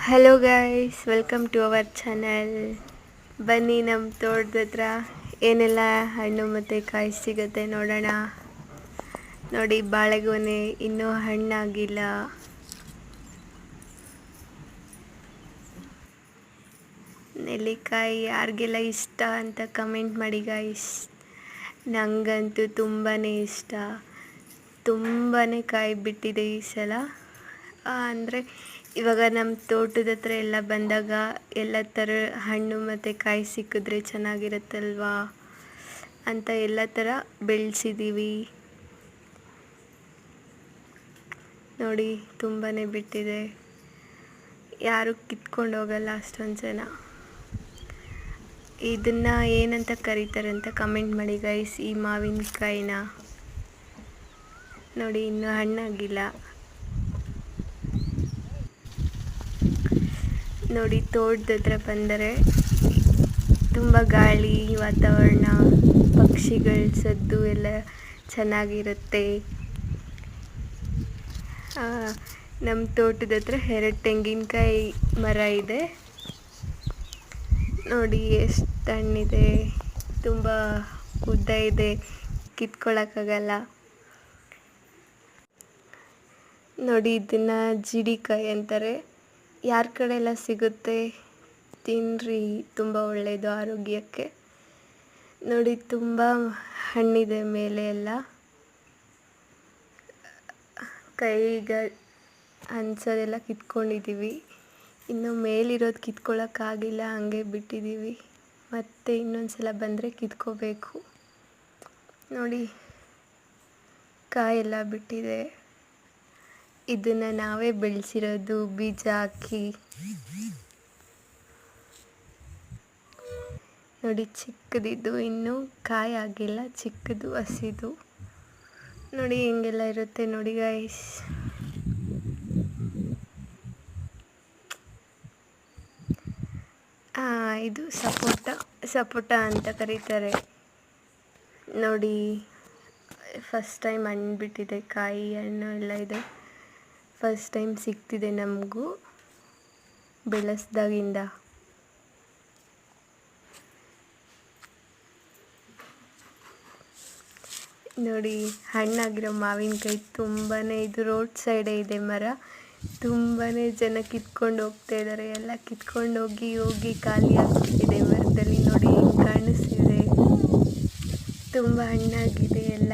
Hello guys welcome to our channel ಬನ್ನಿ ನಮ್ಮ ತೋಟದ ಹತ್ರ. ಏನೆಲ್ಲ ಹಣ್ಣು ಮತ್ತು ಕಾಯಿ ಸಿಗುತ್ತೆ ನೋಡೋಣ. ನೋಡಿ, ಬಾಳೆಗೊನೆ ಇನ್ನೂ ಹಣ್ಣಾಗಿಲ್ಲ. ನೆಲ್ಲಿಕಾಯಿ ಯಾರಿಗೆಲ್ಲ ಇಷ್ಟ ಅಂತ ಕಮೆಂಟ್ ಮಾಡಿ ಗೈಸ್ ನನಗಂತೂ ತುಂಬಾ ಇಷ್ಟ. ತುಂಬಾ ಕಾಯಿ ಬಿಟ್ಟಿದೆ ಈ ಸಲ. ಅಂದರೆ ಇವಾಗ ನಮ್ಮ ತೋಟದ ಹತ್ರ ಎಲ್ಲ ಬಂದಾಗ ಎಲ್ಲ ಥರ ಹಣ್ಣು ಮತ್ತು ಕಾಯಿ ಸಿಕ್ಕಿದ್ರೆ ಚೆನ್ನಾಗಿರುತ್ತಲ್ವಾ ಅಂತ ಎಲ್ಲ ಥರ ಬೆಳೆಸಿದ್ದೀವಿ ನೋಡಿ ತುಂಬಾ ಬಿಟ್ಟಿದೆ. ಯಾರು ಕಿತ್ಕೊಂಡು ಹೋಗಲ್ಲ ಅಷ್ಟೊಂದು ಜನ. ಇದನ್ನು ಏನಂತ ಕರೀತಾರೆ ಅಂತ ಕಮೆಂಟ್ ಮಾಡಿ ಗೈಸ್ ಈ ಮಾವಿನಕಾಯಿನ. ನೋಡಿ, ಇನ್ನೂ ಹಣ್ಣಾಗಿಲ್ಲ. ನೋಡಿ ತೋಟದ ಹತ್ರ ಬಂದರೆ ತುಂಬ ಗಾಳಿ, ವಾತಾವರಣ, ಪಕ್ಷಿಗಳ ಸದ್ದು ಎಲ್ಲ ಚೆನ್ನಾಗಿರುತ್ತೆ. ನಮ್ಮ ತೋಟದ ಹತ್ರ ಎರಡು ತೆಂಗಿನಕಾಯಿ ಮರ ಇದೆ. ನೋಡಿ ಎಷ್ಟು ಹಣ್ಣಿದೆ ತುಂಬ ಉದ್ದ ಇದೆ ಕಿತ್ಕೊಳ್ಳೋಕ್ಕಾಗಲ್ಲ ನೋಡಿ ಇದನ್ನು ಜಿಡಿಕಾಯಿ ಅಂತಾರೆ. ಯಾರ ಕಡೆ ಎಲ್ಲ ಸಿಗುತ್ತೆ? ತಿನ್ನಿರಿ ತುಂಬ ಒಳ್ಳೆಯದು ಆರೋಗ್ಯಕ್ಕೆ. ನೋಡಿ, ತುಂಬ ಹಣ್ಣಿದೆ ಮೇಲೆ ಎಲ್ಲ. ಕೈಗ ಅನ್ಸೋದೆಲ್ಲ ಕಿತ್ಕೊಂಡಿದ್ದೀವಿ ಇನ್ನು ಮೇಲಿರೋದು ಕಿತ್ಕೊಳ್ಳೋಕ್ಕಾಗಿಲ್ಲ ಹಂಗೆ ಬಿಟ್ಟಿದ್ದೀವಿ ಮತ್ತೆ ಇನ್ನೊಂದು ಸಲ ಬಂದರೆ ಕಿತ್ಕೋಬೇಕು. ನೋಡಿ, ಕಾಯೆಲ್ಲ ಬಿಟ್ಟಿದೆ. ಇದನ್ನು ನಾವೇ ಬೆಳೆಸಿರೋದು, ಬೀಜ ಹಾಕಿ. ನೋಡಿ ಚಿಕ್ಕದಿದ್ದು, ಇನ್ನೂ ಕಾಯಿ ಆಗಿಲ್ಲ, ಚಿಕ್ಕದು, ಹಸಿದು. ನೋಡಿ ಹಿಂಗೆಲ್ಲ ಇರುತ್ತೆ ನೋಡಿ ಗೈಸ್ ಇದು ಸಪೋಟ ಸಪೋಟ ಅಂತ ಕರೀತಾರೆ. ನೋಡಿ ಫಸ್ಟ್ ಟೈಮ್ ಹಣ್ಣು ಬಿಟ್ಟಿದೆ ಕಾಯಿ ಹಣ್ಣು ಎಲ್ಲ ಇದೆ. ಫಸ್ಟ್ ಟೈಮ್ ಸಿಗ್ತಿದೆ ನಮಗೂ ಬೆಳೆಸ್ದಾಗಿಂದ. ನೋಡಿ, ಹಣ್ಣಾಗಿರೋ ಮಾವಿನಕಾಯಿ ತುಂಬಾ ಇದು ರೋಡ್ ಸೈಡೇ ಇದೆ ಮರ. ತುಂಬಾ ಜನ ಕಿತ್ಕೊಂಡು ಹೋಗ್ತಾ ಇದ್ದಾರೆ ಎಲ್ಲ ಕಿತ್ಕೊಂಡು ಹೋಗಿ ಹೋಗಿ ಖಾಲಿ ಆಗ್ತಿದೆ ಮರದಲ್ಲಿ ನೋಡಿ ಕಾಣಿಸ್ತಿದೆ. ತುಂಬ ಹಣ್ಣಾಗಿದೆ ಎಲ್ಲ.